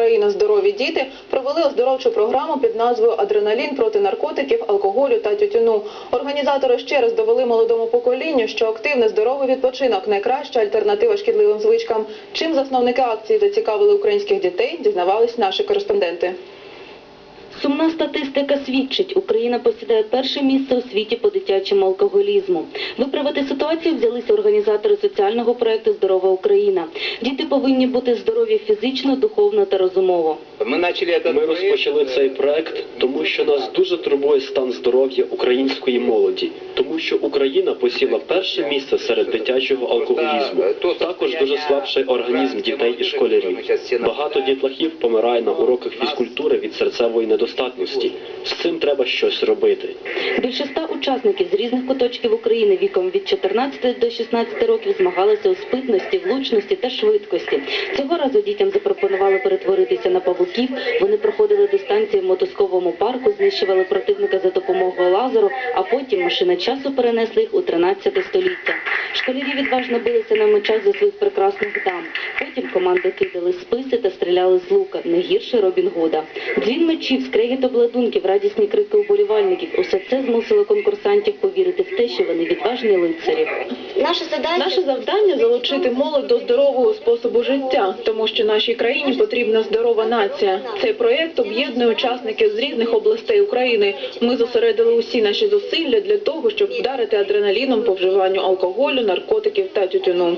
Україна здорові діти провели оздоровчу програму під назвою Адреналін проти наркотиків, алкоголю та тютюну. Організатори ще раз довели молодому поколінню, що активний здоровий відпочинок найкраща альтернатива шкідливим звичкам. Чим засновники акції зацікавили українських дітей, дізнавались наші кореспонденти. Сумна статистика свідчить, Україна посідає перше місце у світі по дитячому алкоголізму. Виправити ситуацію взялися організатори соціального проекту Здорова Україна. Діти повинні бути здорові фізично, духовно та розумово. Мы начали этот Ми проект, розпочали э, цей проект, тому що нас дуже турбує стан здоров'я української молоді, тому що Україна посіла перше місце серед дитячого алкоголізму. Також дуже слабший організм дітей і школярів. Багато дітлахів помирає на уроках фізкультури від серцевої недостатності. З цим треба щось робити. Більше ста учасників з різних куточків України віком від 14 до 16 років змагалися у спитності, влучності та швидкості. Цього разу дітям запропонували перетворитися на павуків. Вони проходили дистанції в мотузковому парку, знищували противника за допомогою лазеру, а потім машина часу перенесли їх у 13 століття. Школярі відважно билися на мечах за своїх прекрасних дам. Потім команди кидали списи та стріляли з лука, не гірше Робін Гуда. Дзвін мечів, скрегіт обладунків, радісні крики уболівальників – усе це змусило конкурсантів повірити в те, що вони відважні лицарі. Наше завдання Наше завдання залучити молодь до здорового способу життя, тому що нашій країні потрібна здорова нація. Цей проєкт об'єднує учасників з різних областей України. Ми зосередили усі наші зусилля для того, щоб вдарити адреналіном по вживанню алкоголю, наркотиків та тютюну.